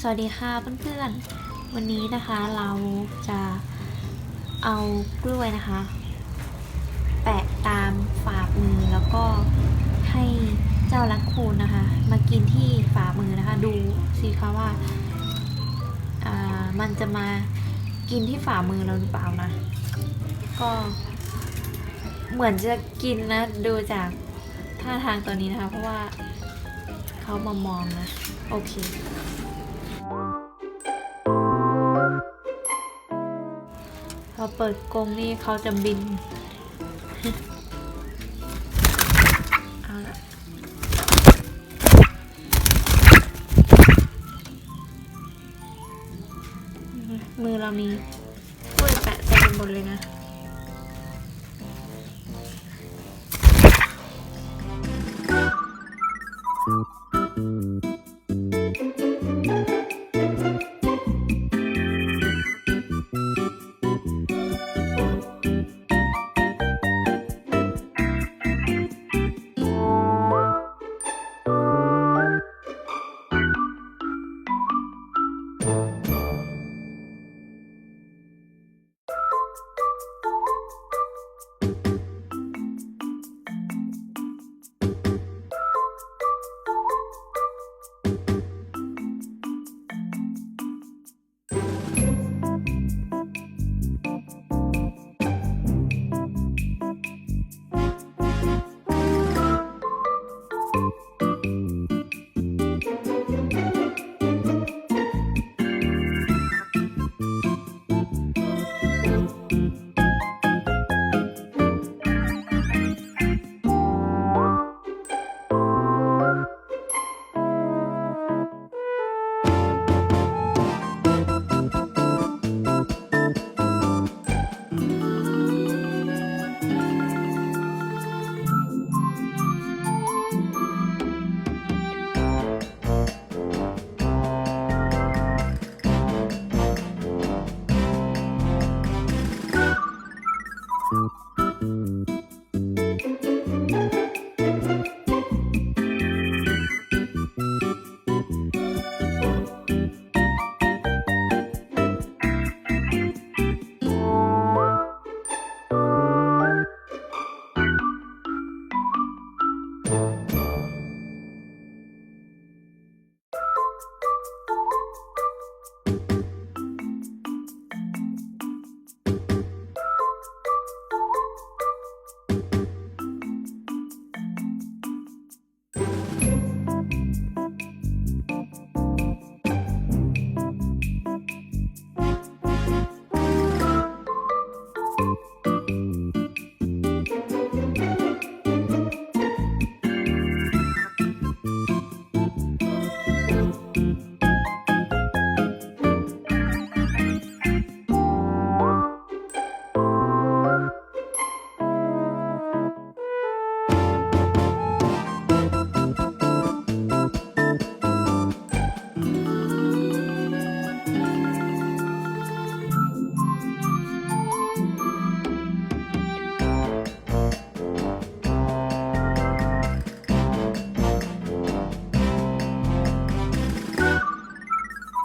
สวัสดีค่ะเพื่อนๆ วันนี้นะคะเราจะเอากล้วยนะคะ แปะตามฝ่ามือแล้วก็ให้เจ้าลักคูนนะคะ มากินที่ฝ่ามือนะคะ ดูสิคะว่าอ่ามันจะมากินที่ฝ่ามือเราหรือเปล่านะ ก็เหมือนจะกินนะดูจาก ท่าทางตัวนี้นะคะ เพราะว่าเขามามองนะ โอเค พอเปิดกรงนี่เขาจะบิน เอาละมือเรามีกล้วยแปะเต็มไปหมดเลยนะ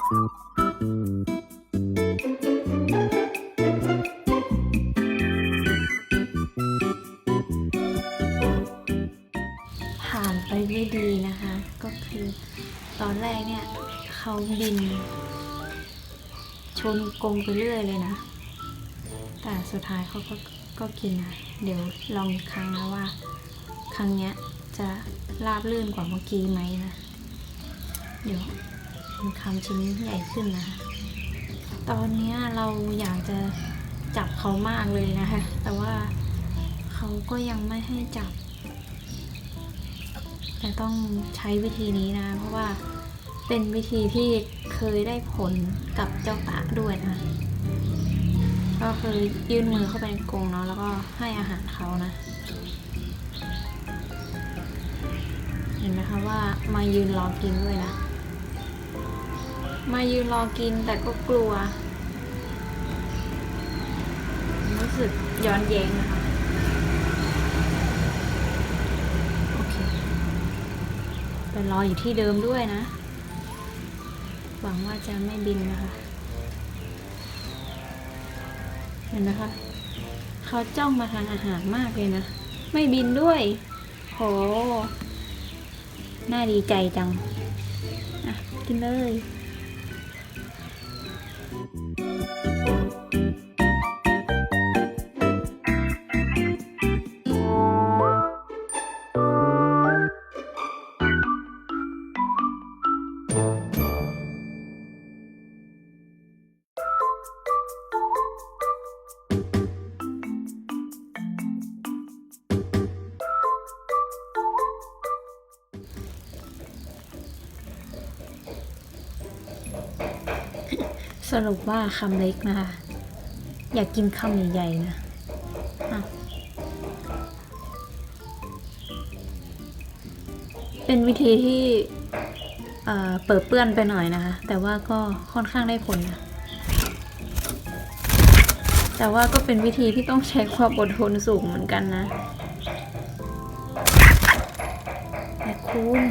ผ่านไปด้วยดีนะคะ ก็คือตอนแรกเนี่ยเขาบิน ชนกงไปเรื่อยเลยนะ แต่สุดท้ายเขาก็ก็กินนะเดี๋ยวลองอีกครั้งนะว่า ครั้งเนี้ยจะราบลื่นกว่าเมื่อกี้ไหมนะ เดี๋ยว มันคำชิ้นใหญ่ขึ้นนะคะ ตอนเนี้ยเราอยากจะจับเขามากเลยนะคะ แต่ว่าเขาก็ยังไม่ให้จับ แต่ต้องใช้วิธีนี้นะ เพราะว่าเป็นวิธีที่เคยได้ผลกับเจ้าตะด้วยนะ ก็คือยื่นมือเข้าไปในกรงเนาะแล้วก็ให้อาหารเขานะ เห็นไหมคะว่ามายืนรอกินด้วยนะ มายืนรอกินแต่ก็กลัว รู้สึกย้อนแย้งนะคะ โอเค ไปรออยู่ที่เดิมด้วยนะ หวังว่าจะไม่บินนะคะ เห็นนะคะ เขาจ้องมาทางอาหารมากเลยนะ ไม่บินด้วย โห น่าดีใจจัง อะ กินเลย สรุปว่าคำเล็กนะคะ อยากกินคำใหญ่ๆนะะเป็นวิธีที่เอ่อเปิดเปื้อนไปหน่อยนะคะ แต่ว่าก็ค่อนข้างได้ผลนะแต่ว่าก็เป็นวิธีที่ต้องใช้ความอดทนสูงเหมือนกันนะแต่คุณ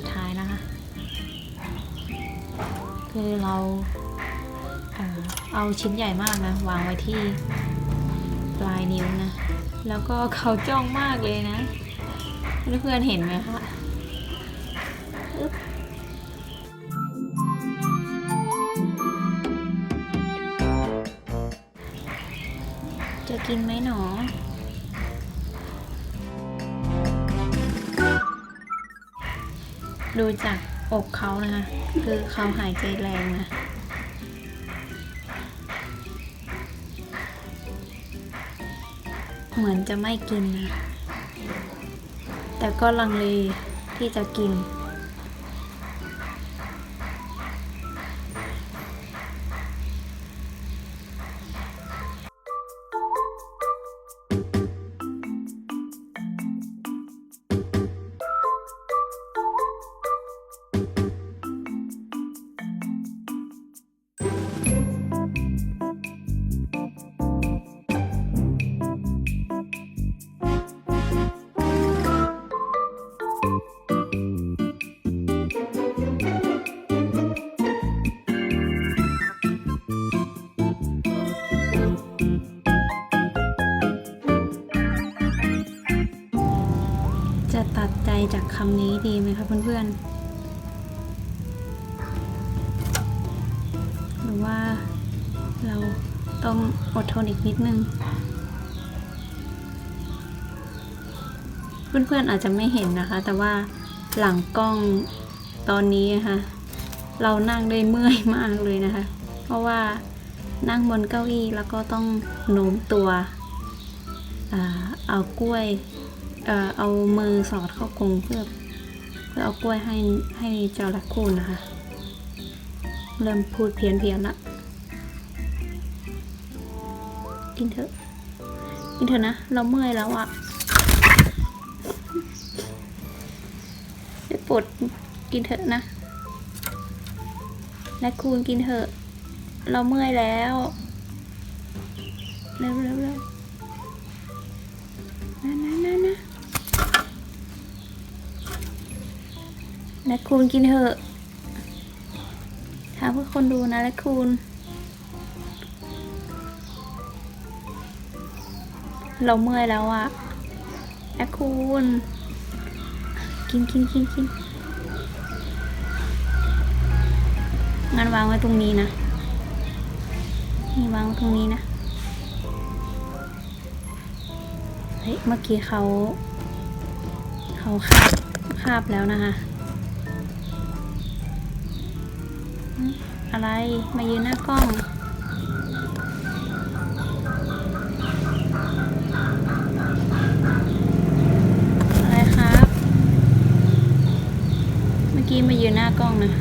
สุดท้ายนะคะ คือเราเอาชิ้นใหญ่มากนะ วางไว้ที่ปลายนิ้วนะ แล้วก็เขาจ้องมากเลยนะ เพื่อนๆเห็นไหมคะจะกินไหมหนอ ดูจากอกเขานะคะ คือเขาหายใจแรงนะเหมือนจะไม่กินนะ แต่ก็ลังเลที่จะกิน คำนี้ดีไหมคะเพื่อนๆ หรือว่าเราต้องอดทนอีกนิดนึง เพื่อนๆอาจจะไม่เห็นนะคะ แต่ว่าหลังกล้องตอนนี้นะคะเรานั่งได้เมื่อยมากเลยนะคะ เพราะว่านั่งบนเก้าอี้แล้วก็ต้องโน้มตัวอเอากล้วย เอ่อเอามือสอดเข้ากรงเพื่อเพื่อเอากล้วยให้ให้เจ้าลักคูนนะคะ เริ่มพูดเพี้ยนเพียนๆละกินเถอะ กินเถอะนะ เราเมื่อยแล้วอะได้ปวดกินเถอะนะและคูณกินเถอะ เราเมื่อยแล้ว เร็วเและคูณกินเถอะค่ะเพื่อคนดูนะและคูณ เราเมื่อยแล้วอะแอคคูณ กินกินกินกินงั้นวางไว้ตรงนี้นะ นี่วางไว้ตรงนี้นะ เฮ้ย เมื่อกี้เขา เขาคาบคาบแล้วนะคะ อะไรมายืนหน้ากล้อง อะไรครับ เมื่อกี้มายืนหน้ากล้องนะ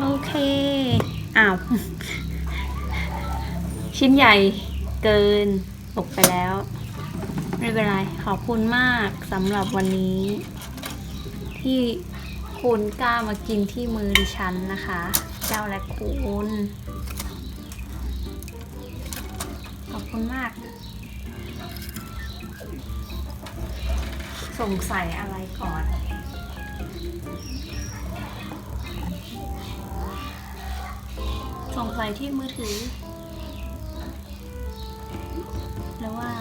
โอเคอ้าวชิ้นใหญ่เกินตกไปแล้ว ไม่เป็นไร ขอบคุณมากสำหรับวันนี้ ที่คุณกล้ามากินที่มือดิฉันนะคะ เจ้าและคุณขอบคุณมาก สงสัยอะไรก่อน ของไฟที่มือถือ แล้วว่า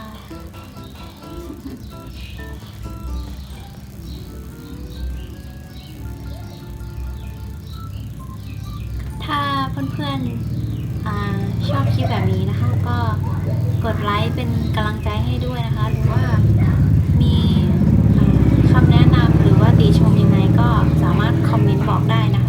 ถ้าเพื่อนๆชอบคลิปแบบนี้นะคะ ก็กดไลค์เป็นกำลังใจให้ด้วยนะคะ หรือว่ามีคำแนะนำหรือว่าติชมยังไงก็สามารถคอมเมนต์บอกได้นะคะ